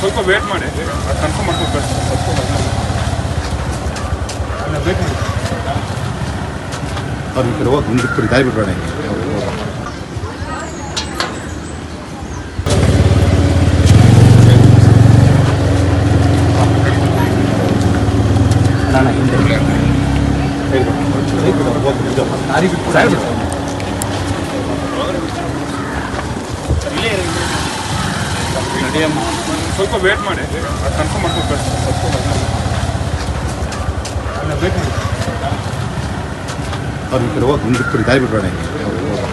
ಸ್ವಲ್ಪ ವೇಟ್ ಮಾಡಿ ಕನ್ಫರ್ಮ್ ಮಾಡ್ಕೋಬೇಕು ಬೇಕು ಮಾಡಿ ಅವ್ರು ಈ ಕಡೆ ಹೋಗಿ ಮುಂದಕ್ಕೆ ಬಿಡಿ ದಾರಿ ಬಿಡಬೇಡ ಹಿಂಗೆ ಅವ್ರು ಹೋಗೋ. ನಾನು ಹಿಂದೆ ದಾರಿ ಬಿಟ್ಟು ನಡೆಯಮ್ಮ ಸ್ವಲ್ಪ ವೇಟ್ ಮಾಡಿ. ಕನ್ಫರ್ಮ್ ಮಾಡ್ಕೋಬೇಕು ಬೇಕು ಮಾಡಿ. ಅವ್ರು ಈ ಕಡೆ ಹೋಗಿ ಮುಂದಕ್ಕೆ ದಾರಿ ಬಿಡಬೇಡ ಹಿಂಗೆ ಅವ್ರು ಹೋಗೋ.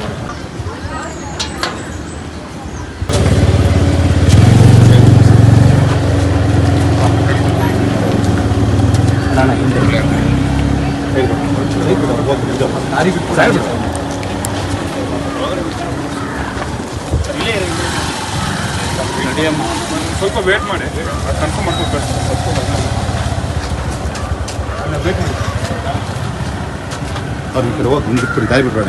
ನಾನು ಹಿಂದೆ ದಾರಿ ಬಿಟ್ಟು ನಡೆಯಮ್ಮ ಸ್ವಲ್ಪ ವೇಟ್ ಮಾಡಿ ಕನ್ಫರ್ಮ್ ಮಾಡ್ಕೋಬೇಕು ಬೇಕು ಮಾಡಿ ಅವ್ರು ಈ ಕಡೆ ಹೋಗಿ ಮುಂದಕ್ಕೆ ದಾರಿ ಬಿಡಬೇಡ